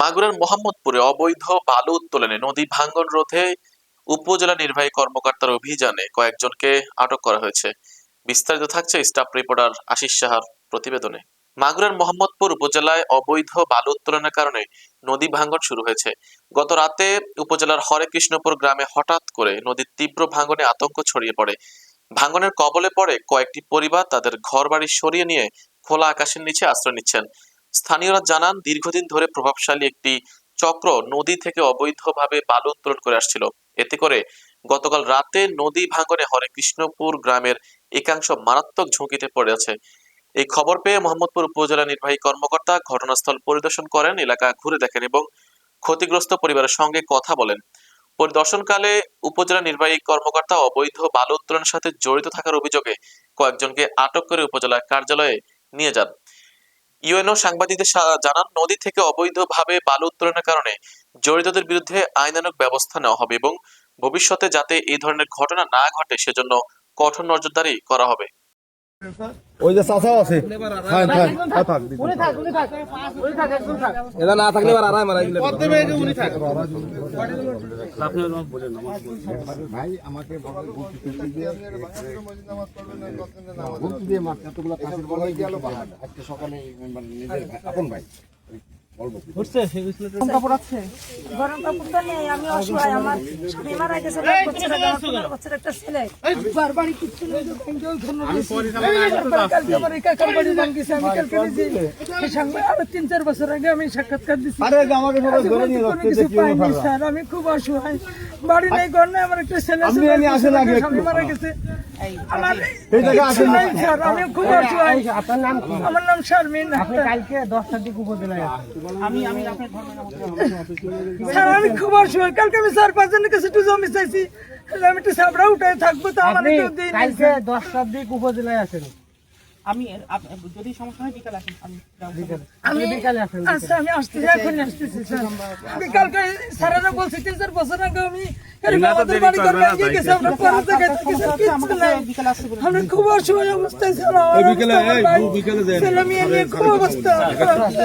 মাগুরার মোহাম্মদপুরে অবৈধ বালু উত্তোলনে নদী ভাঙ্গন রোধে উপজেলা নির্বাহী কর্মকর্তার অভিযানে কয়েকজনকে আটক করা হয়েছে। বিস্তারিত থাকছে স্টাফ রিপোর্টার আশিস সাহার প্রতিবেদনে। মাগুরার মোহাম্মদপুর উপজেলায় অবৈধ বালু উত্তোলনের কারণে নদী ভাঙ্গন শুরু হয়েছে। গত রাতে উপজেলার হরে কৃষ্ণপুর গ্রামে হঠাৎ করে নদীর তীব্র ভাঙ্গনে আতঙ্ক ছড়িয়ে পড়ে। ভাঙ্গনের কবলে পড়ে কয়েকটি পরিবার তাদের ঘরবাড়ি সরিয়ে নিয়ে খোলা আকাশের নিচে আশ্রয় নিচ্ছেন। স্থানীয়রা জানান, দীর্ঘদিন ধরে প্রভাবশালী একটি চক্র নদী থেকে অবৈধভাবে বালু উত্তোলন করে আসছিল। এতে করে গতকাল রাতে নদী ভাঙ্গনে হরে কৃষ্ণপুর গ্রামের একাংশ মারাত্মক ঝুঁকিতে পড়ে আছে। এই খবর পেয়ে মোহাম্মদপুর উপজেলা নির্বাহী কর্মকর্তা ঘটনাস্থল পরিদর্শন করেন, এলাকা ঘুরে দেখেন এবং ক্ষতিগ্রস্ত পরিবারের সঙ্গে কথা বলেন। পরিদর্শনকালে উপজেলা নির্বাহী কর্মকর্তা অবৈধ বালু উত্তোলনের সাথে জড়িত থাকার অভিযোগে কয়েকজনকে আটক করে উপজেলা কার্যালয়ে নিয়ে যান। ইউএনও সাংবাদিকদের জানান, নদী থেকে অবৈধভাবে বালু উত্তোলনের কারণে জড়িতদের বিরুদ্ধে আইনানুক ব্যবস্থা নেওয়া হবে এবং ভবিষ্যতে যাতে এই ধরনের ঘটনা না ঘটে, সেজন্য কঠোর নজরদারি করা হবে। ওই যে চাচাও আছে। হ্যাঁ হ্যাঁ হ্যাঁ। এটা না থাকলে এবার আড়াই মারা গেলে। ভাই আমাকে দিয়ে মাছ এতগুলো সকালে মানে নিজের আপন ভাই? গরম কাপড় তো নেই আমি অসহায়। আমার স্বামী মারা গেছে বছর একটা ছেলে। কিচ্ছু নেই, আরও তিন চার বছর আগে আমি সাক্ষাৎকার দিচ্ছি আমি খুব অসহায়। বাড়ি নেই ঘর নেই আমার একটা ছেলে। স্বামী মারা গেছে। আমার নাম আমার নাম শারমিন। আপনি কালকে দশটার দিকে উপজেলায় আমি আমি আপনার স্যার আমি খুব অসহায়। কালকে আমি স্যার পাঁচজনের কাছে একটু জমি চাইছি। আমি একটু সাবরা উঠে থাকব তো আমার কেউ দশটার দিকে উপজেলায় আসেন। আমি যদি সমস্যা হয় বিকাল আসেন। আমি আমি বিকালে আসেন আচ্ছা আমি আসতেছি এখন আসতেছি স্যার। আমি কালকে স্যারেরা বলছি তিন চার বছর আগে আমি এরকম আমাদের বাড়ি ঘর ভেঙে গেছে আমরা পরের জায়গায় থাকি স্যার কিচ্ছু নাই। আমি খুব অবস্থায় স্যার আমার অবস্থা,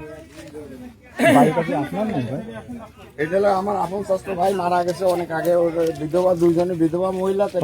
দেন। নিয়ে এটা হলো আমার আপন স্বাস্থ্য ভাই মারা গেছে অনেক আগে। ওই বিধবা দুইজনে বিধবা মহিলা তো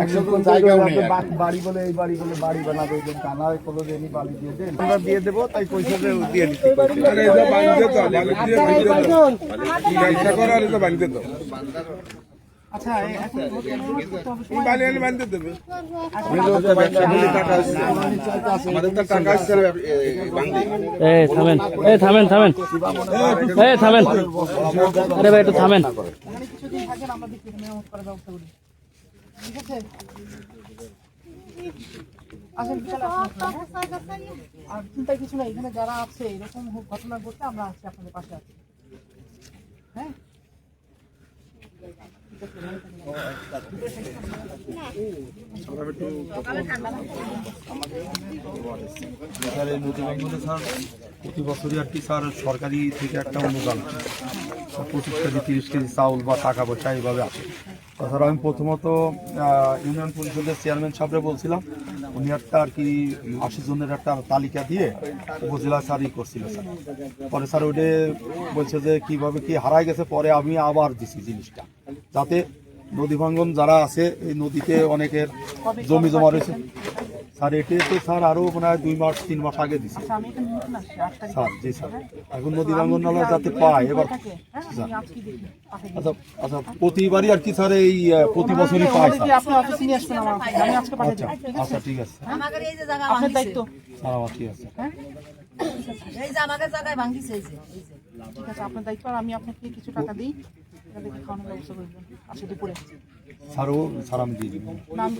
একশো জায়গা বাড়ি বলে এই বাড়ি বলে বাড়ি বানাবে ওই কানা কোনো দিনই বাড়ি দিয়ে দেন। আমরা দিয়ে দেবো তাই পয়সা দিয়ে দিচ্ছি। এ- এখন এই থামেন এই থামেন। থামেন এই থামেন। আরে ভাই একটু থামেন। এখানে কিছুদিন থাকেন আমরা দেখি মেরামত করার ব্যবস্থা করি। ঠিক আছে? আসেন বিকালে আসেন আপনারা, হ্যাঁ? আর চিন্তার কিছু নাই এখানে যারা আছে এরকম ঘটনা ঘটতে আমরা আছি আপনাদের পাশে আছি। হ্যাঁ স্যার এই নদী ভাঙ্গনে স্যার প্রতি বছরই আর কি স্যার সরকারি থেকে একটা অনুদান। পঁচিশ কেজি, তিরিশ কেজি চাউল বা টাকা পয়সা এইভাবে আসে। তাছাড়া আমি প্রথমত ইউনিয়ন পরিষদের চেয়ারম্যান সাহেবরে বলছিলাম, উনি একটা আর কি আশি জনের একটা তালিকা দিয়ে উপজেলা স্যার ই করছিল স্যার। পরে স্যার ওইটা বলছে যে কীভাবে কি হারাই গেছে, পরে আমি আবার দিছি জিনিসটা। যাতে নদী ভাঙ্গন যারা আছে এই নদীতে অনেকের জমি জমা রয়েছে। স্যার এটি তো স্যার আরও মনে হয় দুই মাস তিন মাস আগে দিছে। আচ্ছা তারিখ স্যার জি স্যার। এখন নদী ভাঙ্গন নালা যাতে পায় এবার হ্যাঁ। আচ্ছা আচ্ছা প্রতিবারই আর কি স্যার এই প্রতি বছরই পায় স্যার? আচ্ছা আচ্ছা ঠিক আছে। আমাদের এই যে জায়গা আপনার দায়িত্ব। স্যার আমার ঠিক আছে। এই যে আমাদের জায়গায় ভাঙিছে এই যে এই যে। ঠিক আছে আপনার দায়িত্ব আর আমি আপনাকে কিছু টাকা দিই। এখান থেকে খাওয়ানোর ব্যবস্থা করে দেবেন। আজকে দুপুরে। আমি দিয়ে না আমি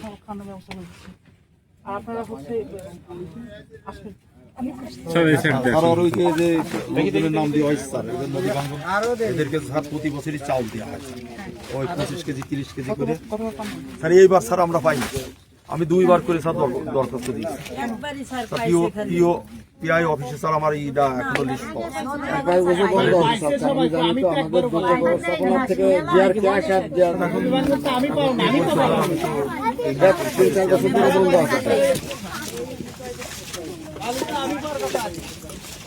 ব্যবস্থা করে দিচ্ছি। আর আপনারা হচ্ছে আসবেন। হয়। স্যার এইবার স্যার আমরা পাইনি। আমি দুইবার করে স্যার দর- দরখাস্ত দিয়েছি। একবারই স্যার স্যার পাইছে পিও পিও পিআই অফিসে স্যার আমার এইটা এখনও লিস্ট পাওয়া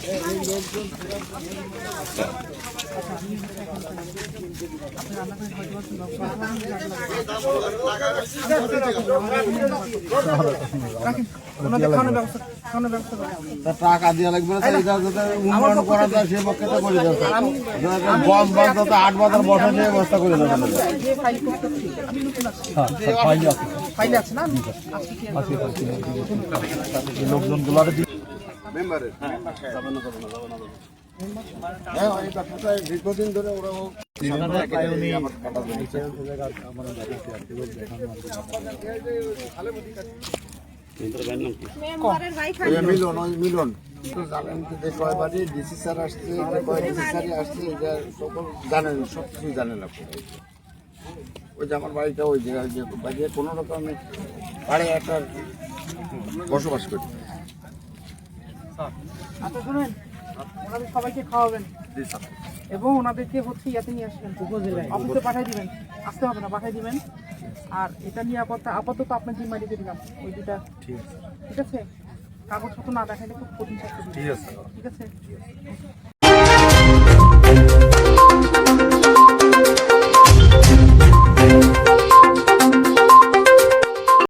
বন্ধ তো তো বন্ধ। তা টাকা দেওয়া লাগবে না এটা যাতে উন্নয়ন করা যায় সে পক্ষে তো করে। যাতে বম বাস যাতে আট বাজার বসে সে ব্যবস্থা করে দেবে ফাইল। ফাইলে আছে না আজকে কি হ্যাঁ দীর্ঘদিন ধরে ওরা মিলন ওই মিলন জানেন কি যে কয় বাড়ি ডিসি স্যার আসছে কয় ডিসি স্যারই আসছে এটা সকল জানেন সব কিছুই জানেন আপনি। ওই যে আমার বাড়িটা ওই জায়গায় যে বাড়ি কোনো রকমে পাড়ে একটা বসবাস করি। আচ্ছা শুনেন ওনাদের সবাইকে খাওয়াবেন। এবং ওনাদেরকে হচ্ছে ইয়াতে নিয়ে আসবেন। অফিসে পাঠিয়ে দিবেন। আসতে হবে না পাঠিয়ে দিবেন। আর এটা নিয়ে আপাতত আপাতত আপনার জিম্মা দিয়ে দিলাম ওই দুটা ঠিক আছে। কাগজপত্র না দেখালে খুব কঠিন ঠিক আছে? ঠিক আছে।